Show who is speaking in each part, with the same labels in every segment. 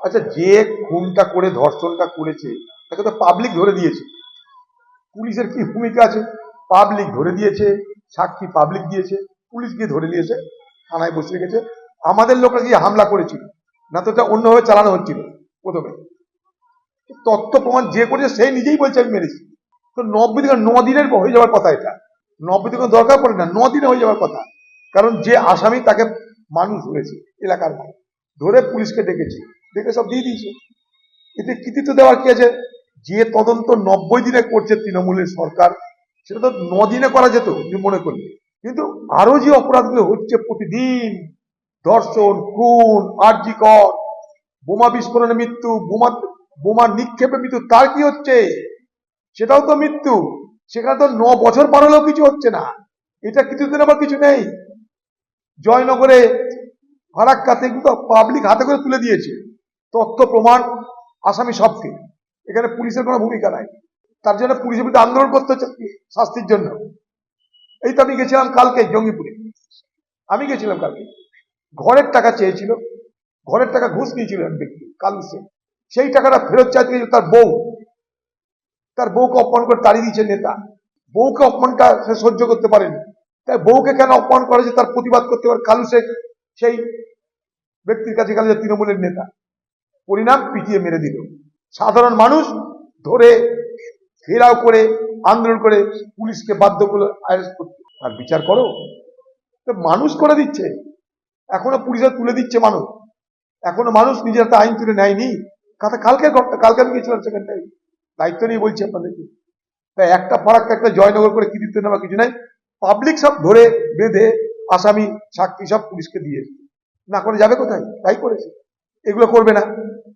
Speaker 1: আচ্ছা যে খুনটা করে, ধর্ষণটা করেছে, তাকে তো পাবলিক ধরে দিয়েছে। পুলিশের কি ভূমিকা আছে? পাবলিক ধরে দিয়েছে, সাক্ষী পাবলিক দিয়েছে পুলিশ গিয়ে ধরে নিয়েছে, থানায় বসে রেখেছে। আমাদের লোকরা গিয়ে হামলা করেছিল, না তো এটা অন্যভাবে চালানো হচ্ছিল প্রথমে। তথ্য প্রমাণ যে করেছে, সেই নিজেই বলছে, আমি মেরেছি। তো নব্বই দিন ন দিনের হয়ে যাওয়ার কথা এটা। নব্বই দিন দরকার পড়ে না, ন দিনে হয়ে যাওয়ার কথা। কারণ যে আসামি তাকে মানুষ হয়েছে এলাকার ধরে পুলিশকে ডেকেছে। ডেকে সব দিয়ে দিয়েছে। এতে কৃতিত্ব দেওয়ার কি আছে? যে তদন্ত নব্বই দিনে করছে তৃণমূলের সরকার, সেটা তো ন দিনে করা যেত মনে করলে। কিন্তু আরও যে অপরাধগুলো হচ্ছে প্রতিদিন, ধর্ষণ, খুন, আর্জিকর, বোমা বিস্ফোরণে মৃত্যু, বোমা বোমা নিক্ষেপে মৃত্যু, তার কি হচ্ছে? সেটাও তো মৃত্যু। সেখানে তো ন বছর পার হলেও কিছু হচ্ছে না। এটা কিছুদিন আবার কিছু নেই। জয়নগরে ফারাক্কাতে কিন্তু পাবলিক হাতে করে তুলে দিয়েছে। তথ্য, প্রমাণ, আসামি সবকে। এখানে পুলিশের কোনো ভূমিকা নাই। তার জন্য পুলিশের বিরুদ্ধে আন্দোলন করতে হচ্ছে শাস্তির জন্য। এই তো আমি গেছিলাম কালকে জঙ্গিপুরে। আমি গেছিলাম কালকে। ঘরের টাকা চেয়েছিল। ঘরের টাকা ঘুষ নিয়েছিল এক ব্যক্তি, কালু সে সেই টাকাটা ফেরত চাইতে গিয়ে তার বউ। তার বউকে অপমান করে তাড়িয়ে দিয়েছে নেতা। বউকে অপমানটা সে সহ্য করতে পারেনি। তাই বউকে কেন অপমান করেছে তার প্রতিবাদ করতে পারে কালু শেখ সেই ব্যক্তির কাছে গেল যে তৃণমূলের নেতা। পরিণাম পিটিয়ে মেরে দিল। সাধারণ মানুষ ধরে ঘেরাও করে, আন্দোলন করে পুলিশকে বাধ্য করে অ্যারেস্ট করতে। আর বিচার করো। তো মানুষ করে দিচ্ছে। এখনও পুলিশে তুলে দিচ্ছে মানুষ। এখনও মানুষ নিজের হাতে আইন তুলে নেয়নি। কথা কালকে কালকে আমি গেছিলাম সেখানটায়। দায়িত্ব নিয়ে বলছি আপনাদেরকে। তাই একটা ফারাক্কা একটা জয়নগর করে কৃতিত্ব নেওয়া কিছু নাই। পাবলিক সব ধরে বেঁধে আসামি, সাক্ষী সব পুলিশকে দিয়ে না করে যাবে কোথায়? তাই করেছে। এগুলো করবে না।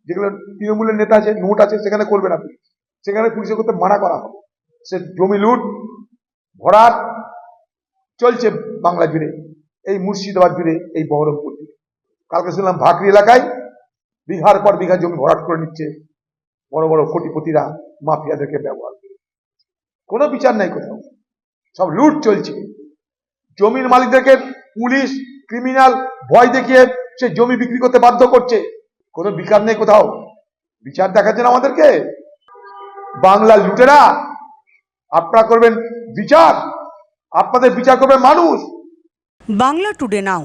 Speaker 1: যেগুলো তৃণমূলের নেতা আছে, নোট আছে, সেখানে করবে না পুলিশ। সেখানে পুলিশের করতে মানা করা হবে। সে জমি লুট, ভরাট চলছে বাংলা জুড়ে, এই মুর্শিদাবাদ জুড়ে, এই বহরমপুর জুড়ে। কালকে শুনলাম ভাকরি এলাকায় বিঘার পর বিঘা জমি ভরাট করে নিচ্ছে বড় বড় কোটিপতিরা মাফিয়াদেরকে ব্যবহার করে। কোনো বিচার নাই কোথাও। সব লুট চলছে। জমির মালিকদেরকে পুলিশ, ক্রিমিনাল ভয় দেখিয়ে সে জমি বিক্রি করতে বাধ্য করছে। কোনো বিচার নেই কোথাও। বিচার দেখাচ্ছেন আমাদেরকে। বাংলা লুটেরা, আপনারা করবেন বিচার। আপনাদের বিচার করবে মানুষ।
Speaker 2: Bangla today now.